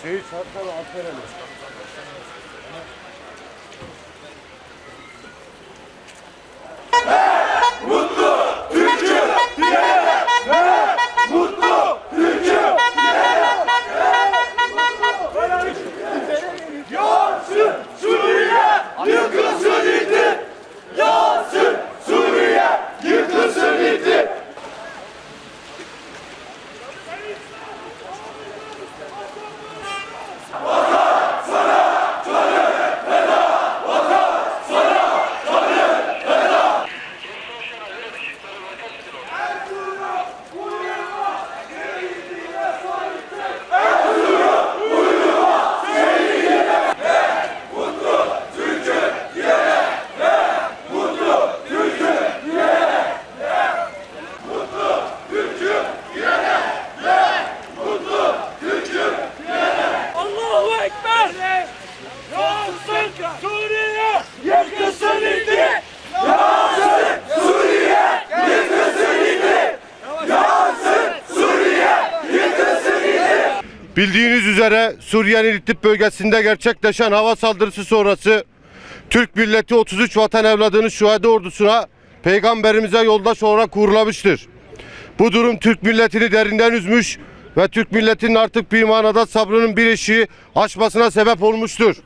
Չէի, շատ կարող ապերել ես։ Yansın Suriye! Yakasın indi! Bildiğiniz üzere Suriye'nin İdlib bölgesinde gerçekleşen hava saldırısı sonrası Türk milleti 33 vatan evladının şuhada ordusuna peygamberimize yoldaş olarak uğurlamıştır. Bu durum Türk milletini derinden üzmüş ve Türk milletinin artık bir manada sabrının bir eşiği aşmasına sebep olmuştur.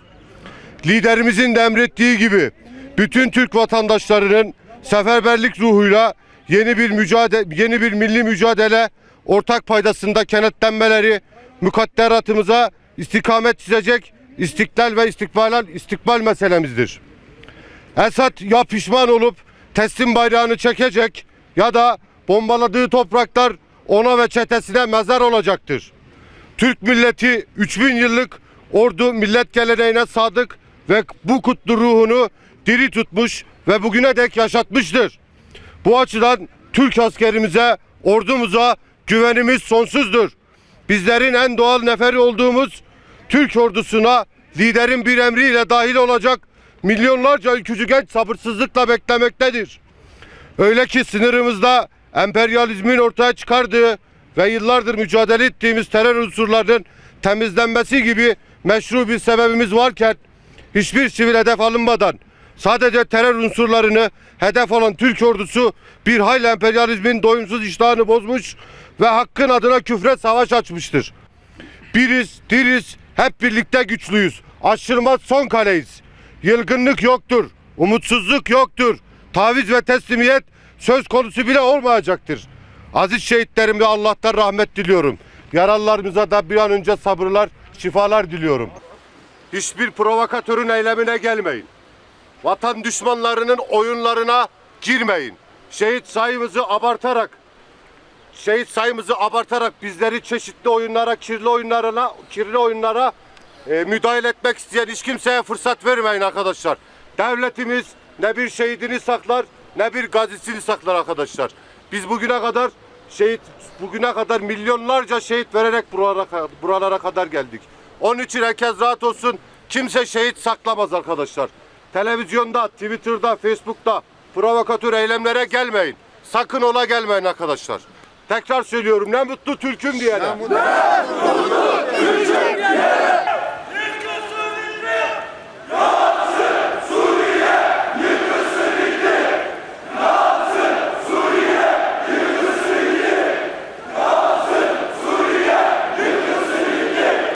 Liderimizin de emrettiği gibi bütün Türk vatandaşlarının seferberlik ruhuyla yeni bir mücadele yeni bir milli mücadele ortak paydasında kenetlenmeleri mukadderatımıza istikamet çizecek istiklal ve istikbal istikbal meselemizdir. Esad ya pişman olup teslim bayrağını çekecek ya da bombaladığı topraklar ona ve çetesine mezar olacaktır. Türk milleti 3000 yıllık ordu millet geleneğine sadık ve bu kutlu ruhunu diri tutmuş ve bugüne dek yaşatmıştır. Bu açıdan Türk askerimize, ordumuza güvenimiz sonsuzdur. Bizlerin en doğal neferi olduğumuz Türk ordusuna liderin bir emriyle dahil olacak milyonlarca ülkücü genç sabırsızlıkla beklemektedir. Öyle ki sınırımızda emperyalizmin ortaya çıkardığı ve yıllardır mücadele ettiğimiz terör unsurlarının temizlenmesi gibi meşru bir sebebimiz varken hiçbir sivil hedef alınmadan sadece terör unsurlarını hedef alan Türk ordusu bir hayli emperyalizmin doyumsuz iştahını bozmuş ve hakkın adına küfre savaş açmıştır. Biriz, diriz, hep birlikte güçlüyüz. Aşırmaz son kaleyiz. Yılgınlık yoktur, umutsuzluk yoktur. Taviz ve teslimiyet söz konusu bile olmayacaktır. Aziz şehitlerime Allah'tan rahmet diliyorum. Yaralılarımıza da bir an önce sabırlar, şifalar diliyorum. Hiçbir provokatörün eylemine gelmeyin. Vatan düşmanlarının oyunlarına girmeyin. Şehit sayımızı abartarak şehit sayımızı abartarak bizleri çeşitli oyunlara, kirli oyunlarına, kirli oyunlara e, müdahale etmek isteyen hiç kimseye fırsat vermeyin arkadaşlar. Devletimiz ne bir şehidini saklar ne bir gazisini saklar arkadaşlar. Biz bugüne kadar şehit bugüne kadar milyonlarca şehit vererek buralara, buralara kadar geldik. Onun için herkes rahat olsun. Kimse şehit saklamaz arkadaşlar. Televizyonda, Twitter'da, Facebook'ta provokatör eylemlere gelmeyin. Sakın ola gelmeyin arkadaşlar. Tekrar söylüyorum ne mutlu Türk'üm diyene. Ne mutlu Türk'üm.